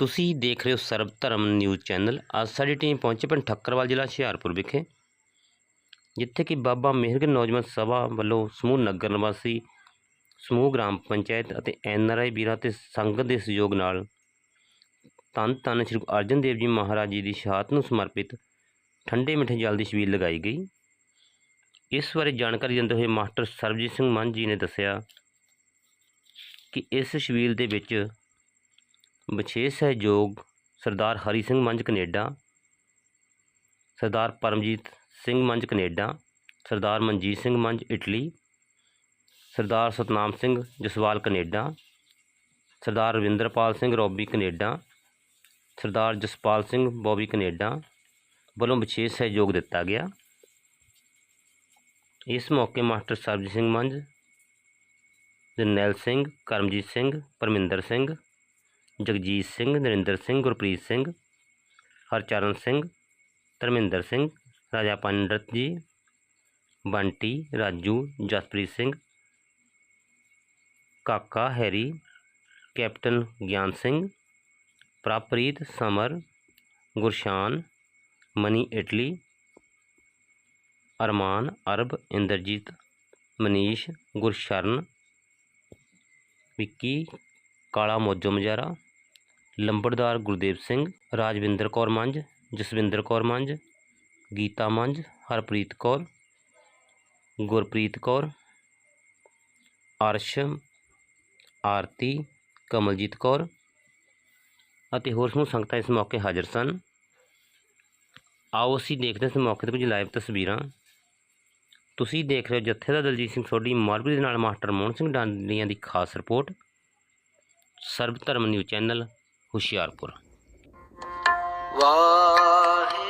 ਤੁਸੀਂ ਦੇਖ ਰਹੇ ਹੋ ਸਰਬ ਧਰਮ ਨਿਊਜ਼ ਚੈਨਲ। ਅੱਜ ਸਾਡੀ ਟੀਮ ਪਹੁੰਚੇ ਪਿੰਡ ਠੱਕਰਵਾਲ ਜ਼ਿਲ੍ਹਾ ਹੁਸ਼ਿਆਰਪੁਰ ਵਿਖੇ, ਜਿੱਥੇ ਕਿ ਬਾਬਾ ਮਿਹਰਗਨ ਨੌਜਵਾਨ ਸਭਾ ਵੱਲੋਂ ਸਮੂਹ ਨਗਰ ਨਿਵਾਸੀ, ਸਮੂਹ ਗ੍ਰਾਮ ਪੰਚਾਇਤ ਅਤੇ ਐਨ ਆਰ ਆਈ ਵੀਰਾਂ ਤੇ ਸੰਗਤ ਦੇ ਸਹਿਯੋਗ ਨਾਲ ਤਨ ਤਨ ਸ਼੍ਰੀ ਗੁਰੂ ਅਰਜਨ ਦੇਵ ਜੀ ਮਹਾਰਾਜ ਜੀ ਦੀ ਸ਼ਹਾਦਤ ਨੂੰ ਸਮਰਪਿਤ ਠੰਡੇ ਮਿੱਠੇ ਜਲ ਦੀ ਛਬੀਲ ਲਗਾਈ ਗਈ। ਇਸ ਬਾਰੇ ਜਾਣਕਾਰੀ ਦਿੰਦੇ ਹੋਏ ਮਾਸਟਰ ਸਰਬਜੀਤ ਸਿੰਘ ਮਨ ਜੀ ਨੇ ਦੱਸਿਆ ਕਿ ਇਸ ਛਬੀਲ ਦੇ ਵਿੱਚ विशेष सहयोग Sardar Hari Singh Manj Canada, Sardar Paramjit Singh Manjh Canada, Sardar Manjit Singh Manjh Italy, Sardar Satnam Singh Jaswal Canada, Sardar Ravinderpal Singh Robby Canada, Sardar Jaspal Singh Bobby Canada वालों विशेष सहयोग दिता गया। इस मौके master Sarabjit Singh Manjh Jarnail Singh, Karamjit Singh, Parminder Singh Jagjit Singh, Narinder Singh, Gurpreet Singh, Harcharan Singh, Dharmender Singh, Raja Pandit ji, Bunty, Raju, Jaspreet Singh, Kaka Harry, captain Gian Singh प्रापरीत summer, Gurshan, Mani Italy, Arman, Arab, Inderjit, Manish, Gursharan, Vicky, Kala Mojo Majara ਲੰਬੜਦਾਰ ਗੁਰਦੇਵ ਸਿੰਘ, ਰਾਜਵਿੰਦਰ ਕੌਰ ਮੰਜ ਜਸਵਿੰਦਰ ਕੌਰ ਮੰਜ ਗੀਤਾ ਮੰਜ ਹਰਪ੍ਰੀਤ ਕੌਰ, ਗੁਰਪ੍ਰੀਤ ਕੌਰ, ਅਰਸ਼, ਆਰਤੀ, ਕਮਲਜੀਤ ਕੌਰ ਅਤੇ ਹੋਰ ਸਮੂਹ ਸੰਗਤਾਂ ਇਸ ਮੌਕੇ ਹਾਜ਼ਰ ਸਨ। ਆਓ ਅਸੀਂ ਦੇਖਦੇ ਹਾਂ ਇਸ ਮੌਕੇ ਤੇ ਕੁਝ ਲਾਈਵ ਤਸਵੀਰਾਂ। ਤੁਸੀਂ ਦੇਖ ਰਹੇ ਹੋ ਜੱਥੇ ਦਾ ਦਲਜੀਤ ਸਿੰਘ ਸੋਢੀ ਮਾਰਬਲ ਦੇ ਨਾਲ ਮਾਸਟਰ ਮੋਹਨ ਸਿੰਘ ਡਾਂਡੀਆਂ ਦੀ ਖਾਸ report. Sarab Dharam news channel Hoshiarpur. Waheguru.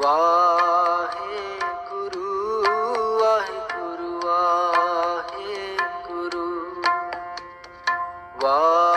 Wow.